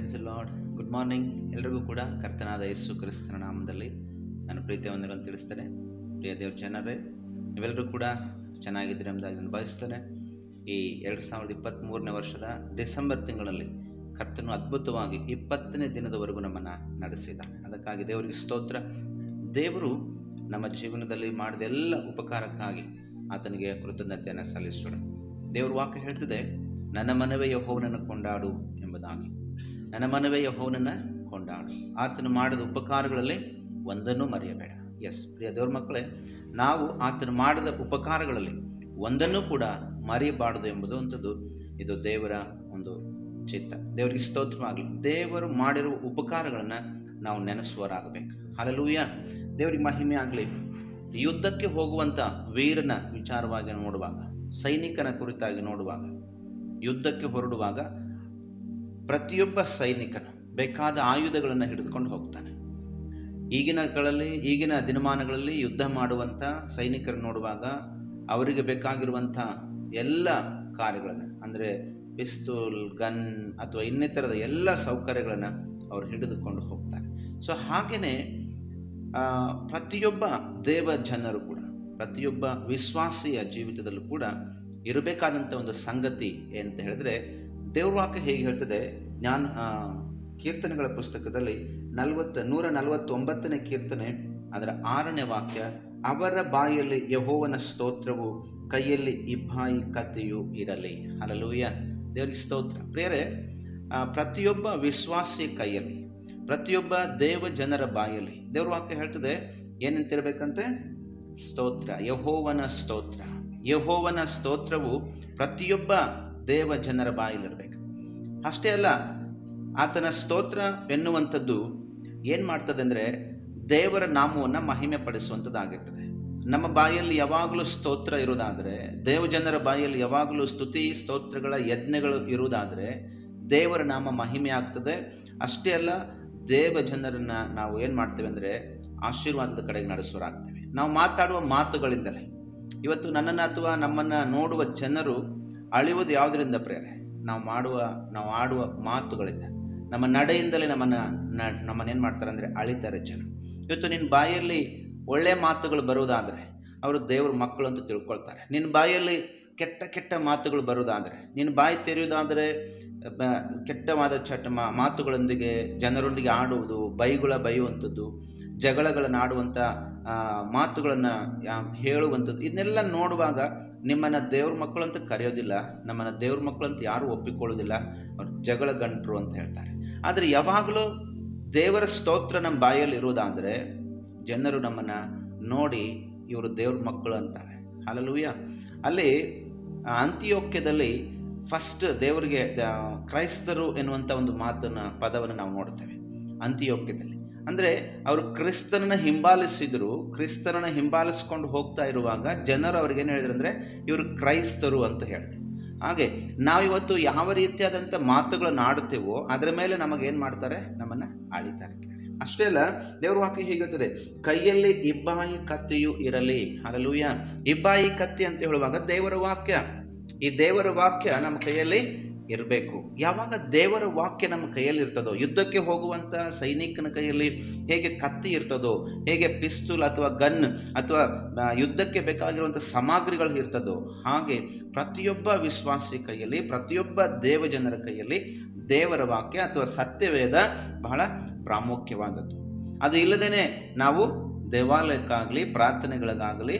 Price lord good morning ಎಲ್ರಿಗೂ ಕೂಡ ಕರ್ತನಾದ ಯೇಸು ಕ್ರಿಸ್ತನ ನಾಮದಲ್ಲಿ ನಾನು ಪ್ರೀತಿ ಹೊಂದಿರೋದು ತಿಳಿಸ್ತೇನೆ. ಪ್ರಿಯ ದೇವ್ರ ಜನರೇ, ನೀವೆಲ್ಲರೂ ಕೂಡ ಚೆನ್ನಾಗಿದ್ದೀರಿ ಎಂಬುದಾಗಿ ನಾನು ಈ ಎರಡು ಸಾವಿರದ ಇಪ್ಪತ್ತ್ಮೂರನೇ ವರ್ಷದ ಡಿಸೆಂಬರ್ ತಿಂಗಳಲ್ಲಿ ಕರ್ತನು ಅದ್ಭುತವಾಗಿ ಇಪ್ಪತ್ತನೇ ದಿನದವರೆಗೂ ನಮ್ಮನ್ನು ನಡೆಸಿದ. ಅದಕ್ಕಾಗಿ ದೇವರಿಗೆ ಸ್ತೋತ್ರ. ದೇವರು ನಮ್ಮ ಜೀವನದಲ್ಲಿ ಮಾಡಿದ ಎಲ್ಲ ಉಪಕಾರಕ್ಕಾಗಿ ಆತನಿಗೆ ಕೃತಜ್ಞತೆಯನ್ನು ಸಲ್ಲಿಸೋಣ ದೇವರು ವಾಕ್ಯ ಹೇಳ್ತದೆ, ನನ್ನ ಮನವೇ ಯಹೋವನನ್ನು ಕೊಂಡಾಡು ಎಂಬುದಾಗಿ. ನನ್ನ ಮನವೇ ಯಹೋವನನ್ನು ಕೊಂಡಾಡು. ಆತನು ಮಾಡಿದ ಉಪಕಾರಗಳಲ್ಲಿ ಒಂದನ್ನು ಮರೆಯಬೇಡ. ಎಸ್ ಪ್ರಿಯ ದೇವ್ರ ಮಕ್ಕಳೇ, ನಾವು ಆತನು ಮಾಡಿದ ಉಪಕಾರಗಳಲ್ಲಿ ಒಂದನ್ನು ಕೂಡ ಮರೆಯಬಾರದು ಎಂಬುದು ಅಂಥದ್ದು ಇದು ದೇವರ ಒಂದು ಚಿತ್ತ. ದೇವರಿಗೆ ಸ್ತೋತ್ರವಾಗಲಿ, ದೇವರು ಮಾಡಿರುವ ಉಪಕಾರಗಳನ್ನು ನಾವು ನೆನೆಸುವರಾಗಬೇಕು ಅಲ್ಲೂಯ್ಯ ದೇವರಿಗೆ ಮಹಿಮೆ ಆಗಲಿ. ಯುದ್ಧಕ್ಕೆ ಹೋಗುವಂಥ ವೀರನ ವಿಚಾರವಾಗಿ ನೋಡುವಾಗ, ಸೈನಿಕನ ಕುರಿತಾಗಿ ನೋಡುವಾಗ, ಯುದ್ಧಕ್ಕೆ ಹೊರಡುವಾಗ ಪ್ರತಿಯೊಬ್ಬ ಸೈನಿಕನು ಬೇಕಾದ ಆಯುಧಗಳನ್ನು ಹಿಡಿದುಕೊಂಡು ಹೋಗ್ತಾನೆ. ಈಗಿನಗಳಲ್ಲಿ ಈಗಿನ ದಿನಮಾನಗಳಲ್ಲಿ ಯುದ್ಧ ಮಾಡುವಂಥ ಸೈನಿಕರು ನೋಡುವಾಗ ಅವರಿಗೆ ಬೇಕಾಗಿರುವಂಥ ಎಲ್ಲ ಕಾರ್ಯಗಳನ್ನು, ಅಂದರೆ ಪಿಸ್ತೂಲ್, ಗನ್ ಅಥವಾ ಇನ್ನಿತರದ ಎಲ್ಲ ಸೌಕರ್ಯಗಳನ್ನು ಅವರು ಹಿಡಿದುಕೊಂಡು ಹೋಗ್ತಾರೆ. ಸೊ, ಹಾಗೆಯೇ ಪ್ರತಿಯೊಬ್ಬ ದೇವ ಜನರು ಕೂಡ, ಪ್ರತಿಯೊಬ್ಬ ವಿಶ್ವಾಸಿಯ ಜೀವಿತದಲ್ಲೂ ಕೂಡ ಇರಬೇಕಾದಂಥ ಒಂದು ಸಂಗತಿ ಅಂತ ಹೇಳಿದ್ರೆ ದೇವ್ರ ವಾಕ್ಯ ಹೇಗೆ ಹೇಳ್ತದೆ? ಜ್ಞಾನ ಕೀರ್ತನೆಗಳ ಪುಸ್ತಕದಲ್ಲಿ ನಲವತ್ತು, ನೂರ ನಲವತ್ತೊಂಬತ್ತನೇ ಕೀರ್ತನೆ, ಅದರ ಆರನೇ ವಾಕ್ಯ, ಅವರ ಬಾಯಲ್ಲಿ ಯಹೋವನ ಸ್ತೋತ್ರವು, ಕೈಯಲ್ಲಿ ಇಬ್ಬಾಯಿ ಕಥೆಯು ಇರಲಿ. ಅಲಲೂಯ ದೇವರಿಗೆ ಸ್ತೋತ್ರ. ಪ್ರೇರೆ ಪ್ರತಿಯೊಬ್ಬ ವಿಶ್ವಾಸಿ ಕೈಯಲ್ಲಿ, ಪ್ರತಿಯೊಬ್ಬ ದೇವ ಜನರ ಬಾಯಲ್ಲಿ ದೇವ್ರ ವಾಕ್ಯ ಹೇಳ್ತದೆ, ಏನಂತಿರ್ಬೇಕಂತೆ? ಸ್ತೋತ್ರ. ಯಹೋವನ ಸ್ತೋತ್ರ. ಯಹೋವನ ಸ್ತೋತ್ರವು ಪ್ರತಿಯೊಬ್ಬ ದೇವ ಜನರ ಬಾಯಲ್ಲಿರಬೇಕು. ಅಷ್ಟೇ ಅಲ್ಲ, ಆತನ ಸ್ತೋತ್ರ ಎನ್ನುವಂಥದ್ದು ಏನು ಮಾಡ್ತದೆ ಅಂದರೆ ದೇವರ ನಾಮವನ್ನು ಮಹಿಮೆ ಪಡಿಸುವಂಥದ್ದಾಗಿರ್ತದೆ. ನಮ್ಮ ಬಾಯಲ್ಲಿ ಯಾವಾಗಲೂ ಸ್ತೋತ್ರ ಇರುವುದಾದರೆ, ದೇವ ಜನರ ಬಾಯಲ್ಲಿ ಯಾವಾಗಲೂ ಸ್ತುತಿ, ಸ್ತೋತ್ರಗಳ ಯಜ್ಞಗಳು ಇರುವುದಾದರೆ ದೇವರ ನಾಮ ಮಹಿಮೆ ಆಗ್ತದೆ. ಅಷ್ಟೇ ಅಲ್ಲ, ದೇವ ಜನರನ್ನು ನಾವು ಏನು ಮಾಡ್ತೇವೆ ಅಂದರೆ ಆಶೀರ್ವಾದದ ಕಡೆಗೆ ನಡೆಸೋರಾಗ್ತೇವೆ ನಾವು ಮಾತಾಡುವ ಮಾತುಗಳಿಂದಲೇ. ಇವತ್ತು ನನ್ನನ್ನು ಅಥವಾ ನಮ್ಮನ್ನು ನೋಡುವ ಜನರು ಅಳಿಯುವುದು ಯಾವುದರಿಂದ ಪ್ರೇರೆ ನಾವು ಮಾಡುವ, ನಾವು ಆಡುವ ಮಾತುಗಳಿಂದ. ನಮ್ಮ ನಡೆಯಿಂದಲೇ ನಮ್ಮನ್ನು ನಮ್ಮನ್ನೇನು ಮಾಡ್ತಾರೆ ಅಂದರೆ ಅಳಿತಾರೆ ಜನ. ಇವತ್ತು ನಿನ್ನ ಬಾಯಲ್ಲಿ ಒಳ್ಳೆಯ ಮಾತುಗಳು ಬರುವುದಾದರೆ ಅವರು ದೇವ್ರ ಮಕ್ಕಳು ಅಂತ ತಿಳ್ಕೊಳ್ತಾರೆ. ನಿನ್ನ ಬಾಯಲ್ಲಿ ಕೆಟ್ಟ ಕೆಟ್ಟ ಮಾತುಗಳು ಬರುವುದಾದರೆ ನಿನ್ನ ಬಾಯಿ ತೆರೆಯುವುದಾದರೆ ಕೆಟ್ಟವಾದ ಚಟ ಮಾತುಗಳೊಂದಿಗೆ ಜನರೊಂದಿಗೆ ಆಡುವುದು, ಬೈಗುಳ ಬೈಯುವಂಥದ್ದು, ಜಗಳಗಳನ್ನು ಆಡುವಂಥ ಮಾತುಗಳನ್ನು ಹೇಳುವಂಥದ್ದು, ಇದನ್ನೆಲ್ಲ ನೋಡುವಾಗ ನಿಮ್ಮನ್ನು ದೇವ್ರ ಮಕ್ಕಳು ಅಂತ ಕರೆಯೋದಿಲ್ಲ, ನಮ್ಮನ್ನು ದೇವ್ರ ಮಕ್ಕಳು ಅಂತ ಯಾರೂ ಒಪ್ಪಿಕೊಳ್ಳೋದಿಲ್ಲ, ಅವ್ರು ಜಗಳ ಗಂಟರು ಅಂತ ಹೇಳ್ತಾರೆ. ಆದರೆ ಯಾವಾಗಲೂ ದೇವರ ಸ್ತೋತ್ರ ನಮ್ಮ ಬಾಯಲ್ಲಿ ಇರುವುದಾದರೆ ಜನರು ನಮ್ಮನ್ನು ನೋಡಿ ಇವರು ದೇವ್ರ ಮಕ್ಕಳು ಅಂತಾರೆ. ಅಲ್ಲೂಯ್ಯ ಅಲ್ಲಿ ಅಂತ್ಯೋಕ್ಯದಲ್ಲಿ ಫಸ್ಟ್ ದೇವರಿಗೆ ಕ್ರೈಸ್ತರು ಎನ್ನುವಂಥ ಒಂದು ಮಾತನ್ನು, ಪದವನ್ನು ನಾವು ನೋಡ್ತೇವೆ. ಅಂತ್ಯೋಕ್ಯದಲ್ಲಿ. ಅಂದರೆ ಅವರು ಕ್ರಿಸ್ತನನ್ನು ಹಿಂಬಾಲಿಸಿದ್ರು, ಕ್ರಿಸ್ತನನ್ನು ಹಿಂಬಾಲಿಸ್ಕೊಂಡು ಹೋಗ್ತಾ ಇರುವಾಗ ಜನರು ಅವ್ರಿಗೇನು ಹೇಳಿದ್ರು ಅಂದರೆ, ಇವರು ಕ್ರೈಸ್ತರು ಅಂತ ಹೇಳಿದ್ರು. ಹಾಗೆ ನಾವಿವತ್ತು ಯಾವ ರೀತಿಯಾದಂಥ ಮಾತುಗಳನ್ನು ಆಡುತ್ತೇವೋ ಅದರ ಮೇಲೆ ನಮಗೇನು ಮಾಡ್ತಾರೆ? ನಮ್ಮನ್ನು ಆಳಿತಾರೆ. ಅಷ್ಟೇ ಅಲ್ಲ, ದೇವ್ರ ವಾಕ್ಯ ಹೀಗಿರ್ತದೆ ಕೈಯಲ್ಲಿ ಇಬ್ಬಾಯಿ ಕತ್ತಿಯು ಇರಲಿ. ಅಲ್ಲೂಯ್ಯ ಇಬ್ಬಾಯಿ ಕತ್ತಿ ಅಂತ ಹೇಳುವಾಗ ದೇವರ ವಾಕ್ಯ. ಈ ದೇವರ ವಾಕ್ಯ ನಮ್ಮ ಕೈಯಲ್ಲಿ ಇರಬೇಕು. ಯಾವಾಗ ದೇವರ ವಾಕ್ಯ ನಮ್ಮ ಕೈಯಲ್ಲಿ ಇರ್ತದೋ, ಯುದ್ಧಕ್ಕೆ ಹೋಗುವಂಥ ಸೈನಿಕನ ಕೈಯಲ್ಲಿ ಹೇಗೆ ಕತ್ತಿ ಇರ್ತದೋ, ಹೇಗೆ ಪಿಸ್ತೂಲ್ ಅಥವಾ ಗನ್ ಅಥವಾ ಯುದ್ಧಕ್ಕೆ ಬೇಕಾಗಿರುವಂಥ ಸಾಮಗ್ರಿಗಳು ಇರ್ತದೋ, ಹಾಗೆ ಪ್ರತಿಯೊಬ್ಬ ವಿಶ್ವಾಸಿ ಕೈಯಲ್ಲಿ, ಪ್ರತಿಯೊಬ್ಬ ದೇವಜನರ ಕೈಯಲ್ಲಿ ದೇವರ ವಾಕ್ಯ ಅಥವಾ ಸತ್ಯವೇದ ಬಹಳ ಪ್ರಾಮುಖ್ಯವಾದದ್ದು. ಅದು ಇಲ್ಲದೇನೆ ನಾವು ದೇವಾಲಯಕ್ಕಾಗಲಿ, ಪ್ರಾರ್ಥನೆಗಳಿಗಾಗಲಿ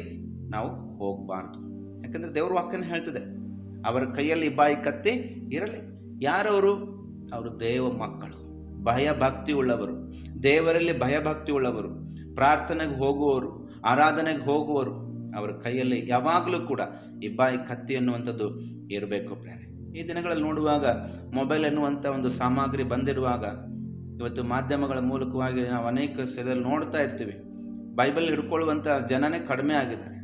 ನಾವು ಹೋಗಬಾರ್ದು. ಯಾಕಂದರೆ ದೇವರ ವಾಕ್ಯನ ಹೇಳ್ತದೆ. ಅವರ ಕೈಯಲ್ಲಿ ಬಾಯಿ ಕತ್ತಿ ಇರಲಿ. ಯಾರವರು? ಅವರು ದೇವ ಮಕ್ಕಳು. ಭಯಭಕ್ತಿ ಉಳ್ಳವರು. ದೇವರಲ್ಲಿ ಭಯಭಕ್ತಿ ಉಳ್ಳವರು. ಪ್ರಾರ್ಥನೆಗೆ ಹೋಗುವವರು, ಆರಾಧನೆಗೆ ಹೋಗುವವರು. ಅವರ ಕೈಯಲ್ಲಿ ಯಾವಾಗಲೂ ಕೂಡ ಈ ಬಾಯಿ ಕತ್ತಿ ಅನ್ನುವಂಥದ್ದು ಇರಬೇಕು ಪ್ರೇರೆ ಈ ದಿನಗಳಲ್ಲಿ ನೋಡುವಾಗ ಮೊಬೈಲ್ ಎನ್ನುವಂಥ ಒಂದು ಸಾಮಗ್ರಿ ಬಂದಿರುವಾಗ ಇವತ್ತು ಮಾಧ್ಯಮಗಳ ಮೂಲಕವಾಗಿ ನಾವು ಅನೇಕ ಸೆಲೆಯಲ್ಲಿ ನೋಡ್ತಾ ಇರ್ತೀವಿ. ಬೈಬಲ್ ಹಿಡ್ಕೊಳ್ಳುವಂಥ ಜನನೇ ಕಡಿಮೆ ಆಗಿದ್ದಾರೆ.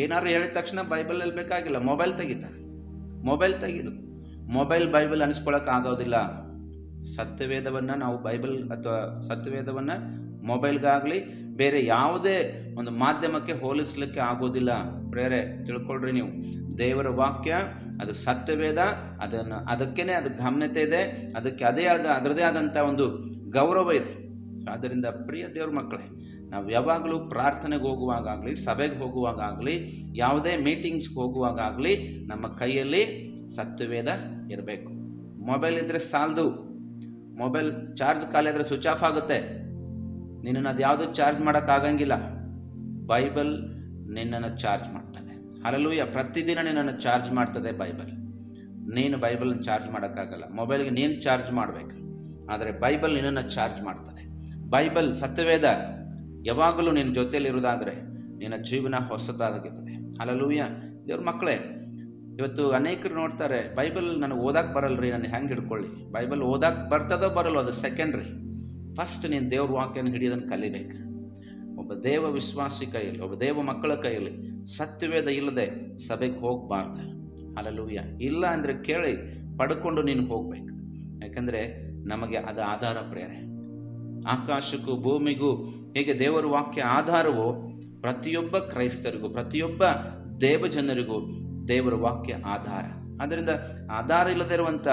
ಏನಾದ್ರು ಹೇಳಿದ ತಕ್ಷಣ ಬೈಬಲಲ್ಲಿ ಬೇಕಾಗಿಲ್ಲ, ಮೊಬೈಲ್ ತೆಗಿತಾರೆ. ಮೊಬೈಲ್ ತೆಗೆದು, ಮೊಬೈಲ್ ಬೈಬಲ್ ಆಗೋದಿಲ್ಲ. ಸತ್ಯವೇದವನ್ನು ನಾವು ಬೈಬಲ್ ಅಥವಾ ಸತ್ಯವೇದವನ್ನು ಮೊಬೈಲ್ಗಾಗಲಿ ಬೇರೆ ಯಾವುದೇ ಒಂದು ಮಾಧ್ಯಮಕ್ಕೆ ಹೋಲಿಸ್ಲಿಕ್ಕೆ ಆಗೋದಿಲ್ಲ. ಪ್ರೇರೆ, ತಿಳ್ಕೊಳ್ರಿ ನೀವು. ದೇವರ ವಾಕ್ಯ, ಅದು ಸತ್ಯವೇದ, ಅದನ್ನು, ಅದಕ್ಕೇನೆ ಅದು ಗಮ್ಯತೆ ಇದೆ, ಅದಕ್ಕೆ ಅದೇ ಆದ, ಅದರದೇ ಆದಂಥ ಒಂದು ಗೌರವ ಇದೆ. ಆದ್ದರಿಂದ ಪ್ರಿಯ ದೇವ್ರ ಮಕ್ಕಳೇ ನಾವು ಯಾವಾಗಲೂ ಪ್ರಾರ್ಥನೆಗೆ ಹೋಗುವಾಗಲಿ ಸಭೆಗೆ ಹೋಗುವಾಗಲಿ ಯಾವುದೇ ಮೀಟಿಂಗ್ಸ್ಗೆ ಹೋಗುವಾಗಲಿ ನಮ್ಮ ಕೈಯಲ್ಲಿ ಸತ್ಯವೇದ ಇರಬೇಕು. ಮೊಬೈಲ್ ಇದ್ದರೆ ಸಾಲದು. ಮೊಬೈಲ್ ಚಾರ್ಜ್ ಖಾಲಿ ಆದರೆ ಸ್ವಿಚ್ ಆಫ್ ಆಗುತ್ತೆ. ನಿನ್ನನ್ನು ಅದು ಯಾವುದು ಚಾರ್ಜ್ ಮಾಡೋಕ್ಕಾಗಂಗಿಲ್ಲ ಬೈಬಲ್ ನಿನ್ನನ್ನು ಚಾರ್ಜ್ ಮಾಡ್ತಾನೆ. ಅಲ್ಲೂಯ ಪ್ರತಿದಿನ ನಿನ್ನನ್ನು ಚಾರ್ಜ್ ಮಾಡ್ತದೆ ಬೈಬಲ್ ನೀನು ಬೈಬಲ್ನ ಚಾರ್ಜ್ ಮಾಡೋಕ್ಕಾಗಲ್ಲ ಮೊಬೈಲ್ಗೆ ನೀನು ಚಾರ್ಜ್ ಮಾಡಬೇಕು. ಆದರೆ ಬೈಬಲ್ ನಿನ್ನನ್ನು ಚಾರ್ಜ್ ಮಾಡ್ತದೆ. ಬೈಬಲ್ ಸತ್ಯವೇದ ಯಾವಾಗಲೂ ನಿನ್ನ ಜೊತೆಯಲ್ಲಿರೋದಾದರೆ ನಿನ್ನ ಜೀವನ ಹೊಸದಾಗಿರ್ತದೆ. ಅಲ್ಲೂಯ್ಯ ದೇವ್ರ ಮಕ್ಕಳೇ, ಇವತ್ತು ಅನೇಕರು ನೋಡ್ತಾರೆ ಬೈಬಲ್ ನನಗೆ ಓದಕ್ಕೆ ಬರಲ್ರಿ ನಾನು ಹೆಂಗೆ ಹಿಡ್ಕೊಳ್ಳಿ. ಬೈಬಲ್ ಓದಕ್ಕೆ ಬರ್ತದೋ ಬರಲ್ಲೋ, ಅದು ಸೆಕೆಂಡ್ರಿ ಫಸ್ಟ್ ನೀನು ದೇವ್ರ ವಾಕ್ಯನ ಹಿಡಿಯೋದನ್ನು ಕಲಿಬೇಕು. ಒಬ್ಬ ದೇವ ವಿಶ್ವಾಸಿ ಕೈಯಲ್ಲಿ, ಒಬ್ಬ ದೇವ ಮಕ್ಕಳ ಕೈಯಲ್ಲಿ ಸತ್ಯವೇದ ಇಲ್ಲದೆ ಸಭೆಗೆ ಹೋಗಬಾರ್ದು. ಅಲ್ಲೂಯ್ಯ ಇಲ್ಲ ಅಂದರೆ ಕೇಳಿ ಪಡ್ಕೊಂಡು ನೀನು ಹೋಗ್ಬೇಕು. ಯಾಕಂದರೆ ನಮಗೆ ಅದು ಆಧಾರ ಪ್ರೇರೆ ಆಕಾಶಕ್ಕೂ ಭೂಮಿಗೂ ಹೇಗೆ ದೇವರ ವಾಕ್ಯ ಆಧಾರವೋ ಪ್ರತಿಯೊಬ್ಬ ಕ್ರೈಸ್ತರಿಗೂ, ಪ್ರತಿಯೊಬ್ಬ ದೇವಜನರಿಗೂ ದೇವರ ವಾಕ್ಯ ಆಧಾರ. ಆದ್ದರಿಂದ ಆಧಾರ ಇಲ್ಲದೆ ಇರುವಂಥ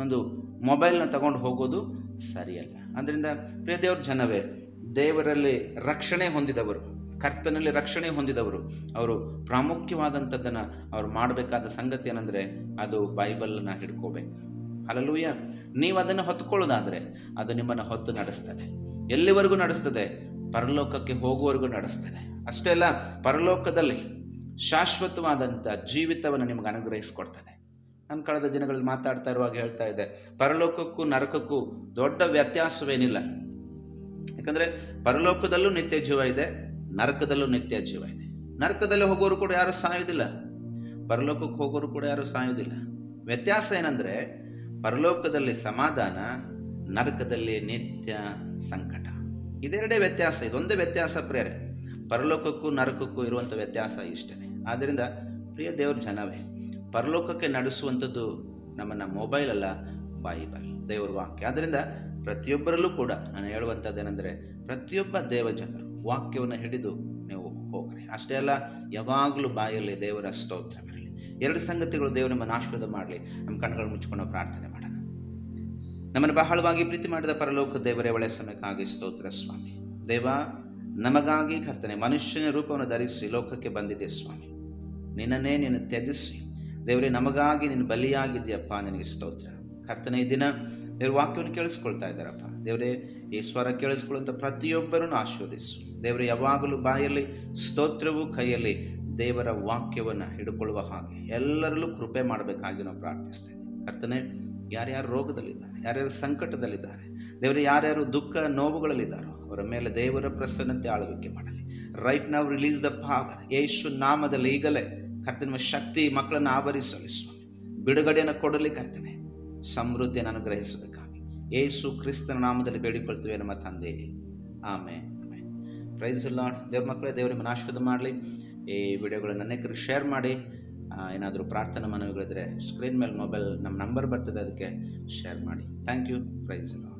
ಒಂದು ಮೊಬೈಲ್ನ ತಗೊಂಡು ಹೋಗೋದು ಸರಿಯಲ್ಲ. ಅದರಿಂದ ಪ್ರಿಯ ದೇವ್ರ ಜನವೇ, ದೇವರಲ್ಲಿ ರಕ್ಷಣೆ ಹೊಂದಿದವರು, ಕರ್ತನಲ್ಲಿ ರಕ್ಷಣೆ ಹೊಂದಿದವರು, ಅವರು ಪ್ರಾಮುಖ್ಯವಾದಂಥದ್ದನ್ನು ಅವರು ಮಾಡಬೇಕಾದ ಸಂಗತಿ ಏನಂದರೆ ಅದು ಬೈಬಲನ್ನು ಹಿಡ್ಕೋಬೇಕು. ಅಲ್ಲೂಯ್ಯ ನೀವು ಅದನ್ನು ಹೊತ್ಕೊಳ್ಳೋದಾದರೆ ಅದು ನಿಮ್ಮನ್ನು ಹೊತ್ತು ನಡೆಸ್ತದೆ. ಎಲ್ಲಿವರೆಗೂ ನಡೆಸ್ತದೆ? ಪರಲೋಕಕ್ಕೆ ಹೋಗುವವರೆಗೂ ನಡೆಸ್ತದೆ. ಅಷ್ಟೇ ಅಲ್ಲ ಪರಲೋಕದಲ್ಲಿ ಶಾಶ್ವತವಾದಂಥ ಜೀವಿತವನ್ನು ನಿಮಗೆ ಅನುಗ್ರಹಿಸ್ಕೊಡ್ತಾನೆ ನಾನು ಕಳೆದ ದಿನಗಳಲ್ಲಿ ಮಾತಾಡ್ತಾ ಇರುವಾಗ ಹೇಳ್ತಾ ಇದ್ದೆ, ಪರಲೋಕಕ್ಕೂ ನರಕಕ್ಕೂ ದೊಡ್ಡ ವ್ಯತ್ಯಾಸವೇನಿಲ್ಲ. ಯಾಕಂದರೆ ಪರಲೋಕದಲ್ಲೂ ನಿತ್ಯ ಜೀವ ಇದೆ, ನರಕದಲ್ಲೂ ನಿತ್ಯ ಜೀವ ಇದೆ. ನರಕದಲ್ಲಿ ಹೋಗೋರು ಕೂಡ ಯಾರು ಸಾಯೋದಿಲ್ಲ ಪರಲೋಕಕ್ಕೆ ಹೋಗೋರು ಕೂಡ ಯಾರು ಸಾಯೋದಿಲ್ಲ ವ್ಯತ್ಯಾಸ ಏನಂದರೆ ಪರಲೋಕದಲ್ಲಿ ಸಮಾಧಾನ ನರಕದಲ್ಲಿ ನಿತ್ಯ ಸಂಕಟ. ಇದೆರಡೇ ವ್ಯತ್ಯಾಸ, ಇದೊಂದೇ ವ್ಯತ್ಯಾಸ ಪ್ರೇರೆ ಪರಲೋಕಕ್ಕೂ ನರಕಕ್ಕೂ ಇರುವಂಥ ವ್ಯತ್ಯಾಸ ಇಷ್ಟೇ ಆದ್ದರಿಂದ ಪ್ರಿಯ ದೇವ್ರ ಜನವೇ, ಪರಲೋಕಕ್ಕೆ ನಡೆಸುವಂಥದ್ದು ನಮ್ಮನ್ನು ಮೊಬೈಲ್ ಅಲ್ಲ ಬೈಬಲ್ ದೇವರ ವಾಕ್ಯ. ಆದ್ದರಿಂದ ಪ್ರತಿಯೊಬ್ಬರಲ್ಲೂ ಕೂಡ ನಾನು ಹೇಳುವಂಥದ್ದೇನೆಂದರೆ, ಪ್ರತಿಯೊಬ್ಬ ದೇವಜನರು ವಾಕ್ಯವನ್ನು ಹಿಡಿದು ನೀವು ಹೋಗ್ರಿ. ಅಷ್ಟೇ ಅಲ್ಲ, ಯಾವಾಗಲೂ ಬಾಯಲ್ಲಿ ದೇವರ ಸ್ತೋತ್ರವಿರಲಿ. ಎರಡು ಸಂಗತಿಗಳು ದೇವರು ನಮ್ಮನ್ನು ಆಶೀರ್ವಾದ ಮಾಡಲಿ. ನಮ್ಮ ಕಣ್ಗಳು ಮುಚ್ಕೊಂಡು ಪ್ರಾರ್ಥನೆ ಮಾಡೋಣ ನಮ್ಮನ್ನು ಬಹಳವಾಗಿ ಪ್ರೀತಿ ಮಾಡಿದ ಪರಲೋಕ ದೇವರೇ, ಒಳ್ಳೆಯ ಸಮಯಕ್ಕಾಗಿ ಸ್ತೋತ್ರ ಸ್ವಾಮಿ. ದೇವ, ನಮಗಾಗಿ ಕರ್ತನೆ, ಮನುಷ್ಯನ ರೂಪವನ್ನು ಧರಿಸಿ ಲೋಕಕ್ಕೆ ಬಂದಿದೆ ಸ್ವಾಮಿ. ನಿನ್ನನ್ನೇ ನಿನ್ನ ತ್ಯಜಿಸಿ, ದೇವರೇ, ನಮಗಾಗಿ ನೀನು ಬಲಿಯಾಗಿದೆಯಪ್ಪ ನಿನಗೆ ಸ್ತೋತ್ರ. ಕರ್ತನೆ ದಿನ ದೇವ್ರ ವಾಕ್ಯವನ್ನು ಕೇಳಿಸ್ಕೊಳ್ತಾ ಇದ್ದಾರಪ್ಪ. ದೇವರೇ, ಈ ಸ್ವರ ಕೇಳಿಸ್ಕೊಳ್ಳುವಂಥ ಪ್ರತಿಯೊಬ್ಬರನ್ನು ಆಶೀರ್ವದಿಸು. ದೇವರು, ಯಾವಾಗಲೂ ಬಾಯಲ್ಲಿ ಸ್ತೋತ್ರವು ಕೈಯಲ್ಲಿ ದೇವರ ವಾಕ್ಯವನ್ನು ಹಿಡ್ಕೊಳ್ಳುವ ಹಾಗೆ ಎಲ್ಲರಲ್ಲೂ ಕೃಪೆ ಮಾಡಬೇಕಾಗಿ ನಾವು ಪ್ರಾರ್ಥಿಸ್ತೇವೆ. ಕರ್ತನೆ, ಯಾರ್ಯಾರು ರೋಗದಲ್ಲಿದ್ದಾರೆ ಯಾರ್ಯಾರು ಸಂಕಟದಲ್ಲಿದ್ದಾರೆ, ದೇವರು ಯಾರ್ಯಾರು ದುಃಖ ನೋವುಗಳಲ್ಲಿದ್ದಾರೋ, ಅವರ ಮೇಲೆ ದೇವರ ಪ್ರಸನ್ನತೆ ಆಳ್ವಿಕೆ ಮಾಡಲಿ. ರೈಟ್ ನಾವು ರಿಲೀಸ್ ದ ಪಾವರ್ ಯೇಸು ನಾಮದಲ್ಲಿ ಈಗಲೇ ಕರ್ತನ ಶಕ್ತಿ ಮಕ್ಕಳನ್ನು ಆವರಿಸಲಿ ಸ್ವಾಮಿ. ಬಿಡುಗಡೆಯನ್ನು ಕೊಡಲಿ ಕರ್ತನೆ. ಸಮೃದ್ಧಿಯನ್ನು ಅನುಗ್ರಹಿಸಬೇಕಾಗಿ. ಯೇಸು ಕ್ರಿಸ್ತನ ನಾಮದಲ್ಲಿ ಬೇಡಿಕೊಳ್ತೀವಿ ನಮ್ಮ ತಂದೆ. ಆಮೆ ಪ್ರೈಸ್ ಇಲ್ಲ ದೇವ್ರ ಮಕ್ಕಳೇ, ದೇವರ ಆಶೀರ್ವಾದ ಮಾಡಲಿ. ಈ ವಿಡಿಯೋಗಳನ್ನು ಅನೇಕರಿಗೆ ಶೇರ್ ಮಾಡಿ. ಏನಾದರೂ ಪ್ರಾರ್ಥನಾ ಮನವಿಗಳಿದ್ರೆ ಸ್ಕ್ರೀನ್ ಮೇಲೆ ಮೊಬೈಲ್ ನಮ್ಮ ನಂಬರ್ ಬರ್ತದೆ, ಅದಕ್ಕೆ ಶೇರ್ ಮಾಡಿ. Thank you price